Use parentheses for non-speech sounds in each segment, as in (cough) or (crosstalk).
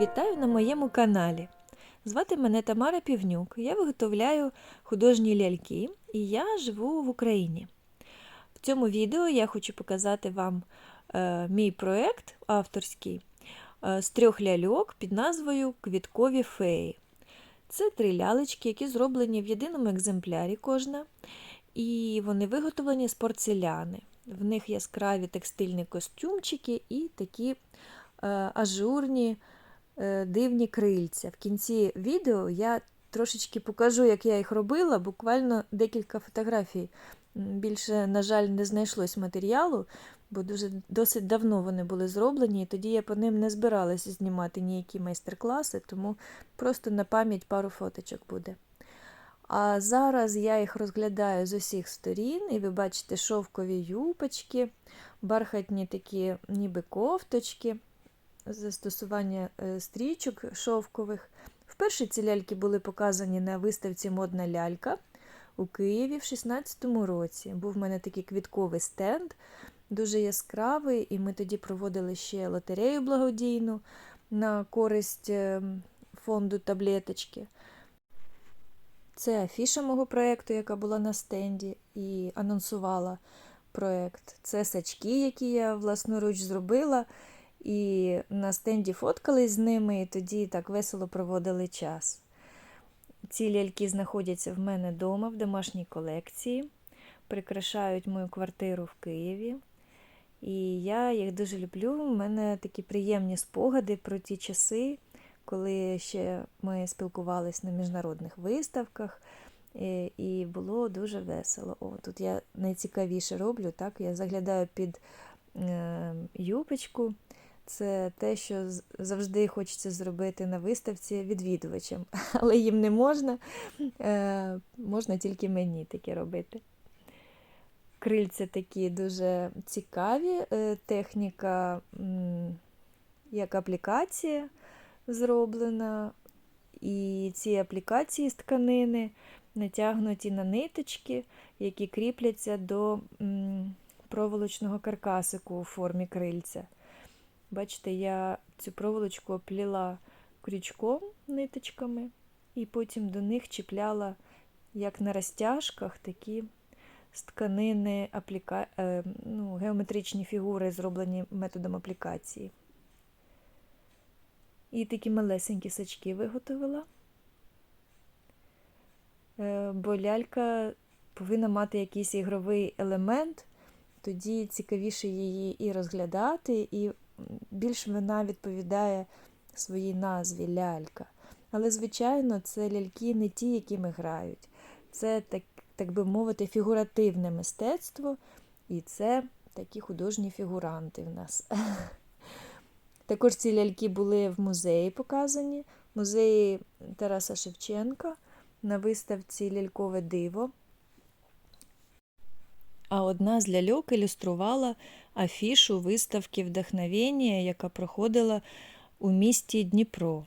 Вітаю на моєму каналі. Звати мене Тамара Півнюк. Я виготовляю художні ляльки і я живу в Україні. В цьому відео я хочу показати вам е, мій проєкт авторський е, з трьох ляльок під назвою Квіткові феї. Це три лялечки, які зроблені в єдиному екземплярі кожна, і вони виготовлені з порцеляни. В них яскраві текстильні костюмчики і такі е, ажурні дивні крильця. В кінці відео я трошечки покажу, як я їх робила, буквально декілька фотографій. Більше, на жаль, не знайшлось матеріалу, бо дуже досить давно вони були зроблені, і тоді я по ним не збиралася знімати ніякі майстер-класи, тому просто на пам'ять пару фоточок буде. А зараз я їх розглядаю з усіх сторін, і ви бачите шовкові юпочки, бархатні такі ніби кофточки, застосування е, стрічок шовкових. Вперше ці ляльки були показані на виставці Модна лялька у Києві в 16-му році. Був в мене такий квітковий стенд, дуже яскравий, і ми тоді проводили ще лотерею благодійну на користь е, фонду таблеточки. Це афіша мого проєкту, яка була на стенді і анонсувала проєкт. Це сачки, які я власноруч зробила. І на стенді фоткались з ними, і тоді так весело проводили час. Ці ляльки знаходяться в мене вдома в домашній колекції, прикрашають мою квартиру в Києві. І я їх дуже люблю. У мене такі приємні спогади про ті часи, коли ще ми спілкувалися на міжнародних виставках, і, і було дуже весело. О, тут я найцікавіше роблю, так? Я заглядаю під е, юпочку. Це те, що завжди хочеться зробити на виставці відвідувачам, (laughs) але їм не можна, е, можна тільки мені таке робити. Крильця такі дуже цікаві, е, техніка як аплікація зроблена, і ці аплікації з тканини натягнуті на ниточки, які кріпляться до проволочного каркасику у формі крильця. Бачите, я цю проволочку опліла крючком ниточками, і потім до них чіпляла, як на розтяжках, такі з тканини апліка... ну, геометричні фігури, зроблені методом аплікації. І такі малесенькі сачки виготовила, Е, бо лялька повинна мати якийсь ігровий елемент, тоді цікавіше її і розглядати, і більш вона відповідає своїй назві лялька. Але, звичайно, це ляльки не ті, якими грають. Це, так, так би мовити, фігуративне мистецтво, і це такі художні фігуранти в нас. (laughs) Також ці ляльки були в музеї показані, в музеї Тараса Шевченка на виставці Лялькове диво. А одна з ляльок ілюструвала афішу виставки вдохновення, яка проходила у місті Дніпро.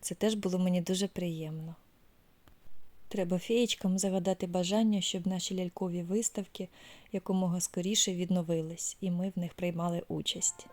Це теж було мені дуже приємно. Треба феєчкам загадати бажання, щоб наші лялькові виставки якомога скоріше відновились, і ми в них приймали участь.